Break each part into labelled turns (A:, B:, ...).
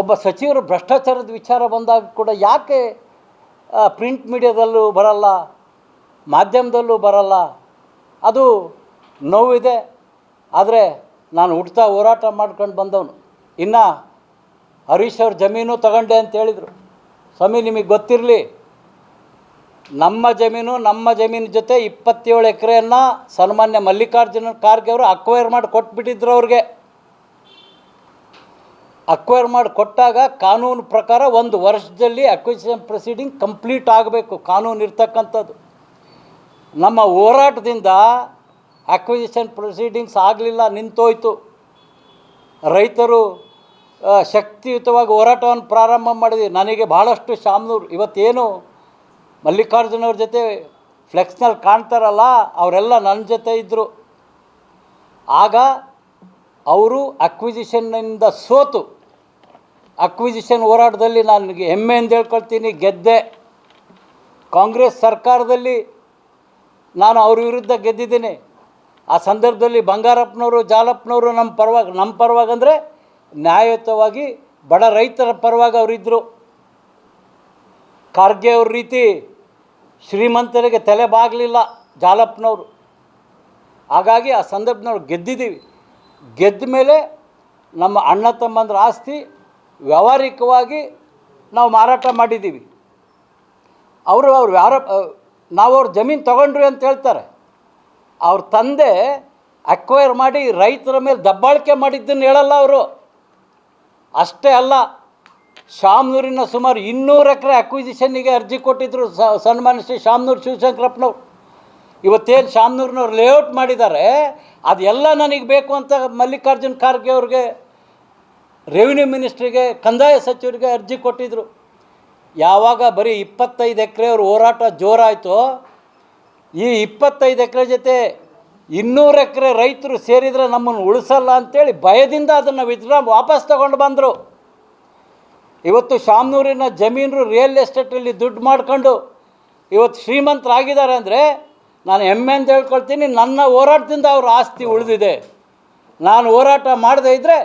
A: ಒಬ್ಬ ಸಚಿವರು ಭ್ರಷ್ಟಾಚಾರದ ವಿಚಾರ ಬಂದಾಗ ಕೂಡ ಯಾಕೆ ಪ್ರಿಂಟ್ ಮೀಡಿಯಾದಲ್ಲೂ ಬರಲ್ಲ, ಮಾಧ್ಯಮದಲ್ಲೂ ಬರಲ್ಲ? ಅದು ನೋವಿದೆ. ಆದರೆ ನಾನು ಹುಡ್ತಾ ಹೋರಾಟ ಮಾಡ್ಕೊಂಡು ಬಂದವನು. ಇನ್ನು ಹರೀಶ್ ಅವ್ರ ಜಮೀನು ತಗೊಂಡೆ ಅಂತ ಹೇಳಿದರು. ಸ್ವಾಮಿ, ನಿಮಗೆ ಗೊತ್ತಿರಲಿ, ನಮ್ಮ ಜಮೀನು ನಮ್ಮ ಜಮೀನು ಜೊತೆ ಇಪ್ಪತ್ತೇಳು ಎಕರೆಯನ್ನು ಸನ್ಮಾನ್ಯ ಮಲ್ಲಿಕಾರ್ಜುನ ಖಾರ್ಗೆ ಅವರು ಅಕ್ವೈರ್ ಮಾಡಿ ಕೊಟ್ಬಿಟ್ಟಿದ್ರು ಅವ್ರಿಗೆ. ಅಕ್ವೈರ್ ಮಾಡಿ ಕೊಟ್ಟಾಗ ಕಾನೂನು ಪ್ರಕಾರ ಒಂದು ವರ್ಷದಲ್ಲಿ ಅಕ್ವಿಸಿಷನ್ ಪ್ರೊಸೀಡಿಂಗ್ ಕಂಪ್ಲೀಟ್ ಆಗಬೇಕು. ಕಾನೂನು ಇರ್ತಕ್ಕಂಥದ್ದು. ನಮ್ಮ ಹೋರಾಟದಿಂದ ಅಕ್ವಿಸಿಷನ್ ಪ್ರೊಸೀಡಿಂಗ್ಸ್ ಆಗಲಿಲ್ಲ, ನಿಂತೋಯ್ತು. ರೈತರು ಶಕ್ತಿಯುತವಾಗಿ ಹೋರಾಟವನ್ನು ಪ್ರಾರಂಭ ಮಾಡಿದ್ವಿ ನನಗೆ ಭಾಳಷ್ಟು ಶಾಮ್ನೂರು, ಇವತ್ತೇನು ಮಲ್ಲಿಕಾರ್ಜುನವ್ರ ಜೊತೆ ಫ್ಲೆಕ್ಸ್ನಲ್ಲಿ ಕಾಣ್ತಾರಲ್ಲ, ಅವರೆಲ್ಲ ನನ್ನ ಜೊತೆ ಇದ್ದರು ಆಗ ಅವರು ಅಕ್ವಿಸಿಷನ್ನಿಂದ ಸೋತು. ಅಕ್ವಿಸಿಷನ್ ಹೋರಾಟದಲ್ಲಿ ನನಗೆ ಅಂತ ಹೇಳ್ಕೊಳ್ತೀನಿ. ಗೆದ್ದೆ. ಕಾಂಗ್ರೆಸ್ ಸರ್ಕಾರದಲ್ಲಿ ನಾನು ಅವ್ರ ವಿರುದ್ಧ ಗೆದ್ದಿದ್ದೀನಿ. ಆ ಸಂದರ್ಭದಲ್ಲಿ ಬಂಗಾರಪ್ಪನವರು, ಜಾಲಪ್ಪನವರು ನಮ್ಮ ಪರವಾಗಿ ನಮ್ಮ ಪರವಾಗಿ ಅಂದರೆ ನ್ಯಾಯಯುತವಾಗಿ ಬಡ ರೈತರ ಪರವಾಗಿ ಅವರಿದ್ದರು ಖರ್ಗೆ ಅವ್ರ ರೀತಿ ಶ್ರೀಮಂತರಿಗೆ ತಲೆ ಬಾಗಲಿಲ್ಲ ಜಾಲಪ್ಪನವರು. ಹಾಗಾಗಿ ಆ ಸಂದರ್ಭದವ್ರು ಗೆದ್ದಿದ್ದೀವಿ. ಗೆದ್ದ ಮೇಲೆ ನಮ್ಮ ಅಣ್ಣ ತಮ್ಮಂದ್ರ ಆಸ್ತಿ ವ್ಯಾವಹಾರಿಕವಾಗಿ ನಾವು ಮಾರಾಟ ಮಾಡಿದ್ದೀವಿ. ಅವರು ಅವ್ರು ವ್ಯಾರ, ನಾವು ಅವ್ರ ಜಮೀನು ತೊಗೊಂಡ್ರಿ ಅಂತ ಹೇಳ್ತಾರೆ. ಅವ್ರ ತಂದೆ ಅಕ್ವೈರ್ ಮಾಡಿ ರೈತರ ಮೇಲೆ ದಬ್ಬಾಳಿಕೆ ಮಾಡಿದ್ದನ್ನು ಹೇಳಲ್ಲ ಅವರು. ಅಷ್ಟೇ ಅಲ್ಲ, ಶಾಮ್ನೂರಿನ ಸುಮಾರು ಇನ್ನೂರು ಎಕರೆ ಅಕ್ವಿಸಿಷನ್ನಿಗೆ ಅರ್ಜಿ ಕೊಟ್ಟಿದ್ದರು ಸ, ಸನ್ಮಾನ್ಯ ಶ್ರೀ ಶಾಮ್ನೂರು ಶಿವಶಂಕರಪ್ಪನವ್ರು. ಇವತ್ತೇನು ಶಾಮ್ನೂರಿನವ್ರು ಲೇಔಟ್ ಮಾಡಿದ್ದಾರೆ, ಅದೆಲ್ಲ ನನಗೆ ಬೇಕು ಅಂತ ಮಲ್ಲಿಕಾರ್ಜುನ್ ಖಾರ್ಗೆ ಅವ್ರಿಗೆ ರೆವಿನ್ಯೂ ಮಿನಿಸ್ಟ್ರಿಗೆ ಕಂದಾಯ ಸಚಿವರಿಗೆ ಅರ್ಜಿ ಕೊಟ್ಟಿದ್ದರು ಯಾವಾಗ ಬರೀ ಇಪ್ಪತ್ತೈದು ಎಕರೆ ಅವ್ರ ಹೋರಾಟ ಜೋರಾಯಿತು, ಈ ಇಪ್ಪತ್ತೈದು ಎಕರೆ ಜೊತೆ ಇನ್ನೂರು ಎಕರೆ ರೈತರು ಸೇರಿದರೆ ನಮ್ಮನ್ನು ಉಳಿಸಲ್ಲ ಅಂತೇಳಿ ಭಯದಿಂದ ಅದನ್ನು ವಿತ್ಡ್ರಾ ವಾಪಸ್ ತಗೊಂಡು ಬಂದರು. ಇವತ್ತು ಶಾಮನೂರಿನ ಜಮೀನು ರಿಯಲ್ ಎಸ್ಟೇಟಲ್ಲಿ ದುಡ್ಡು ಮಾಡ್ಕೊಂಡು ಇವತ್ತು ಶ್ರೀಮಂತರಾಗಿದ್ದಾರೆ ಅಂದರೆ ನಾನು ಹೆಮ್ಮೆ ಅಂತ ಹೇಳ್ಕೊಳ್ತೀನಿ, ನನ್ನ ಹೋರಾಟದಿಂದ ಅವ್ರ ಆಸ್ತಿ ಉಳಿದಿದೆ. ನಾನು ಹೋರಾಟ ಮಾಡದೇ ಇದ್ದರೆ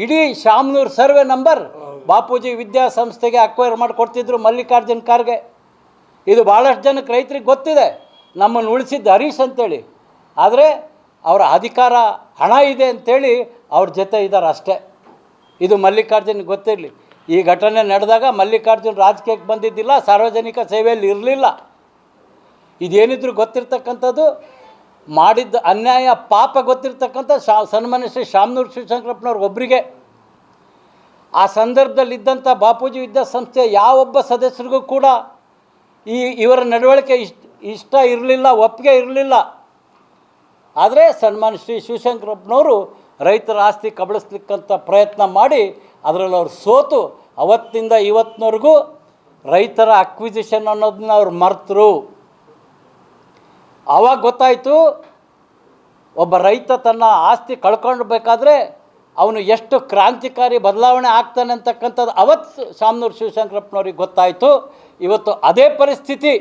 A: ಇಡೀ ಶಾಮ್ನೂರು ಸರ್ವೆ ನಂಬರ್ ಬಾಪೂಜಿ ವಿದ್ಯಾಸಂಸ್ಥೆಗೆ ಅಕ್ವೈರ್ ಮಾಡಿಕೊಡ್ತಿದ್ರು ಮಲ್ಲಿಕಾರ್ಜುನ್ ಖರ್ಗೆ. ಇದು ಭಾಳಷ್ಟು ಜನಕ್ಕೆ ರೈತರಿಗೆ ಗೊತ್ತಿದೆ. ನಮ್ಮನ್ನು ಉಳಿಸಿದ್ದು ಹರೀಶ್ ಅಂತೇಳಿ. ಆದರೆ ಅವರ ಅಧಿಕಾರ ಹಣ ಇದೆ ಅಂತೇಳಿ ಅವ್ರ ಜೊತೆ ಇದ್ದಾರೆ ಅಷ್ಟೇ. ಇದು ಮಲ್ಲಿಕಾರ್ಜುನ್ಗೆ ಗೊತ್ತಿರಲಿ. ಈ ಘಟನೆ ನಡೆದಾಗ ಮಲ್ಲಿಕಾರ್ಜುನ್ ರಾಜಕೀಯಕ್ಕೆ ಬಂದಿದ್ದಿಲ್ಲ, ಸಾರ್ವಜನಿಕ ಸೇವೆಯಲ್ಲಿ ಇರಲಿಲ್ಲ. ಇದೇನಿದ್ರು ಗೊತ್ತಿರ್ತಕ್ಕಂಥದ್ದು? ಮಾಡಿದ್ದ ಅನ್ಯಾಯ ಪಾಪ ಗೊತ್ತಿರ್ತಕ್ಕಂಥ ಶಾ, ಸನ್ಮಾನ್ಯ ಶ್ರೀ ಶಾಮನೂರು ಶಿವಶಂಕರಪ್ಪನವ್ರ ಒಬ್ಬರಿಗೆ ಆ ಸಂದರ್ಭದಲ್ಲಿದ್ದಂಥ ಬಾಪೂಜಿ ವಿದ್ಯಾಸಂಸ್ಥೆಯ ಯಾವೊಬ್ಬ ಸದಸ್ಯರಿಗೂ ಕೂಡ ಈ ಇವರ ನಡವಳಿಕೆ ಇಷ್ಟ ಇಷ್ಟ ಇರಲಿಲ್ಲ, ಒಪ್ಪಿಗೆ ಇರಲಿಲ್ಲ. ಆದರೆ ಸನ್ಮಾನ್ಯ ಶ್ರೀ ಶಿವಶಂಕರಪ್ಪನವರು ರೈತರ ಆಸ್ತಿ ಕಬಳಿಸ್ಲಿಕ್ಕಂಥ ಪ್ರಯತ್ನ ಮಾಡಿ ಅದರಲ್ಲಿ ಅವರು ಸೋತು. ಅವತ್ತಿಂದ ಇವತ್ತಿನವರೆಗೂ ರೈತರ ಅಕ್ವಿಸಿಷನ್ ಅನ್ನೋದನ್ನ ಅವ್ರು ಮರ್ತರು. ಆವಾಗ ಗೊತ್ತಾಯಿತು, ಒಬ್ಬ ರೈತ ತನ್ನ ಆಸ್ತಿ ಕಳ್ಕೊಳ್ಬೇಕಾದ್ರೆ ಅವನು ಎಷ್ಟು ಕ್ರಾಂತಿಕಾರಿ ಬದಲಾವಣೆ ಆಗ್ತಾನೆ ಅಂತಕ್ಕಂಥದ್ದು ಅವತ್ತು ಶಾಮನೂರು ಶಿವಶಂಕರಪ್ಪನವ್ರಿಗೆ ಗೊತ್ತಾಯಿತು. ಇವತ್ತು ಅದೇ ಪರಿಸ್ಥಿತಿ,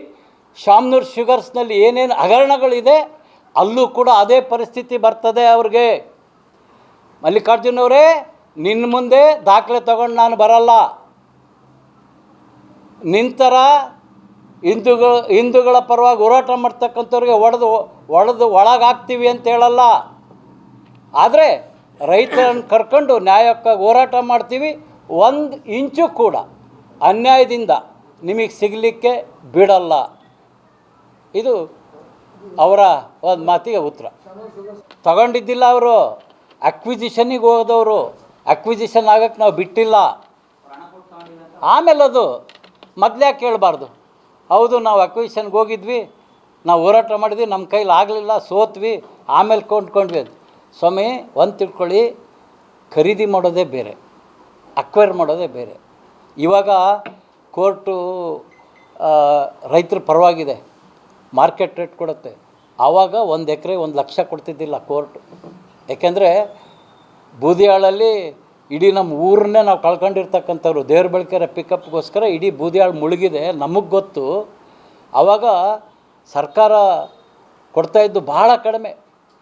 A: ಶಾಮ್ನೂರು ಶುಗರ್ಸ್ನಲ್ಲಿ ಏನೇನು ಹಗರಣಗಳಿದೆ, ಅಲ್ಲೂ ಕೂಡ ಅದೇ ಪರಿಸ್ಥಿತಿ ಬರ್ತದೆ ಅವ್ರಿಗೆ. ಮಲ್ಲಿಕಾರ್ಜುನವರೇ ನಿನ್ನ ಮುಂದೆ ದಾಖಲೆ ತಗೊಂಡು ನಾನು ಬರಲ್ಲ. ನಿಂತರ ಹಿಂದೂಗಳು ಹಿಂದೂಗಳ ಪರವಾಗಿ ಹೋರಾಟ ಮಾಡ್ತಕ್ಕಂಥವ್ರಿಗೆ ಒಡೆದು ಒಡೆದು ಒಳಗಾಗ್ತೀವಿ ಅಂತ ಹೇಳಲ್ಲ. ಆದರೆ ರೈತರನ್ನು ಕರ್ಕೊಂಡು ನ್ಯಾಯಕ್ಕಾಗಿ ಹೋರಾಟ ಮಾಡ್ತೀವಿ. ಒಂದು ಇಂಚು ಕೂಡ ಅನ್ಯಾಯದಿಂದ ನಿಮಗೆ ಸಿಗಲಿಕ್ಕೆ ಬಿಡಲ್ಲ. ಇದು ಅವರ ಒಂದು ಮಾತಿಗೆ ಉತ್ತರ. ತಗೊಂಡಿದ್ದಿಲ್ಲ ಅವರು. ಅಕ್ವಿಜಿಷನಿಗೆ ಹೋದವರು. ಅಕ್ವಿಜಿಷನ್ ಆಗಕ್ಕೆ ನಾವು ಬಿಟ್ಟಿಲ್ಲ. ಆಮೇಲೆ ಅದು ಮೊದಲೇ ಕೇಳಬಾರ್ದು ಹೌದು, ನಾವು ಅಕ್ವಿಷನ್ಗೆ ಹೋಗಿದ್ವಿ. ನಾವು ಹೋರಾಟ ಮಾಡಿದ್ವಿ. ನಮ್ಮ ಕೈಲಿ ಆಗಲಿಲ್ಲ, ಸೋತ್ವಿ. ಆಮೇಲೆ ಕೊಂಡ್ಕೊಂಡ್ವಿ ಅದು. ಸ್ವಾಮಿ, ಒಂದು ತಿಳ್ಕೊಳ್ಳಿ, ಖರೀದಿ ಮಾಡೋದೇ ಬೇರೆ. ಅಕ್ವೈರ್ ಮಾಡೋದೇ ಬೇರೆ. ಇವಾಗ ಕೋರ್ಟು ರೈತರ ಪರವಾಗಿದೆ. ಮಾರ್ಕೆಟ್ ರೇಟ್ ಕೊಡುತ್ತೆ. ಆವಾಗ ಒಂದು ಎಕರೆ ಒಂದು ಲಕ್ಷ ಕೊಡ್ತಿದ್ದಿಲ್ಲ ಕೋರ್ಟ್. ಯಾಕೆಂದರೆ ಬೂದಿಯಾಳಲ್ಲಿ ಇಡೀ ನಮ್ಮ ಊರನ್ನೇ ನಾವು ಕಳ್ಕೊಂಡಿರ್ತಕ್ಕಂಥವ್ರು ದೇವ್ರ ಬೆಳಕೆರೆ ಪಿಕಪ್ಗೋಸ್ಕರ ಇಡೀ ಬೂದಿಯಾಳು ಮುಳುಗಿದೆ. ನಮಗೆ ಗೊತ್ತು. ಆವಾಗ ಸರ್ಕಾರ ಕೊಡ್ತಾಯಿದ್ದು ಭಾಳ ಕಡಿಮೆ.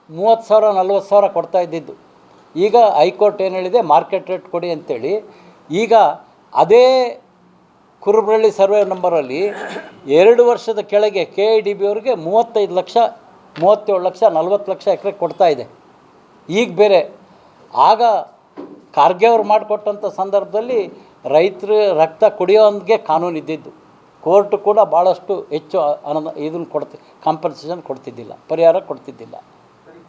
A: ಮೂವತ್ತು ಸಾವಿರ, ನಲ್ವತ್ತು ಸಾವಿರ ಕೊಡ್ತಾ ಇದ್ದಿದ್ದು. ಈಗ ಹೈಕೋರ್ಟ್ ಏನು ಹೇಳಿದೆ? ಮಾರ್ಕೆಟ್ ರೇಟ್ ಕೊಡಿ ಅಂತೇಳಿ. ಈಗ ಅದೇ ಕುರುಬರಳ್ಳಿ ಸರ್ವೆ ನಂಬರಲ್ಲಿ ಎರಡು ವರ್ಷದ ಕೆಳಗೆ ಕೆ ಐ ಡಿ ಬಿ ಅವ್ರಿಗೆ ಮೂವತ್ತೈದು ಲಕ್ಷ, ಮೂವತ್ತೇಳು ಲಕ್ಷ, ನಲ್ವತ್ತು ಲಕ್ಷ ಎಕರೆ ಕೊಡ್ತಾ ಇದೆ. ಈಗ ಬೇರೆ. ಆಗ ಖಾರ್ಗೆ ಅವ್ರು ಮಾಡಿಕೊಟ್ಟಂಥ ಸಂದರ್ಭದಲ್ಲಿ ರೈತರು ರಕ್ತ ಕುಡಿಯೋಂಗೆ ಕಾನೂನು ಇದ್ದಿದ್ದು. ಕೋರ್ಟ್ ಕೂಡ ಭಾಳಷ್ಟು ಹೆಚ್ಚು ಅನ ಇದನ್ನು ಕೊಡ್ತಿ ಕಾಂಪನ್ಸೇಷನ್ ಕೊಡ್ತಿದ್ದಿಲ್ಲ, ಪರಿಹಾರ ಕೊಡ್ತಿದ್ದಿಲ್ಲ.